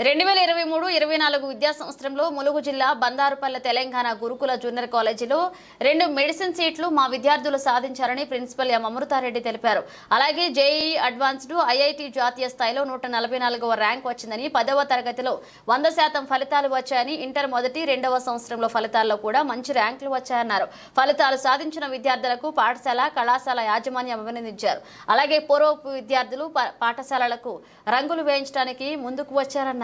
రెండు వేల ఇరవై మూడు ఇరవై నాలుగు విద్యా సంవత్సరంలో ములుగు జిల్లా బందారుపల్లె తెలంగాణ గురుకుల జూనియర్ కాలేజీలో రెండు మెడిసిన్ సీట్లు మా విద్యార్థులు సాధించారని ప్రిన్సిపల్ ఎం అమృతారెడ్డి తెలిపారు. అలాగే జేఈ అడ్వాన్స్డ్ ఐఐటి జాతీయ స్థాయిలో నూట నలభై నాలుగవ ర్యాంక్ వచ్చిందని పదవ తరగతిలో వంద శాతం ఫలితాలు వచ్చాయని ఇంటర్ మొదటి రెండవ సంవత్సరంలో ఫలితాల్లో కూడా మంచి ర్యాంకులు వచ్చాయన్నారు. ఫలితాలు సాధించిన విద్యార్థులకు పాఠశాల కళాశాల యాజమాన్యం అభినందించారు. అలాగే పూర్వపు విద్యార్థులు పా- పాఠశాలలకు రంగులు వేయించడానికి ముందుకు వచ్చారన్నారు.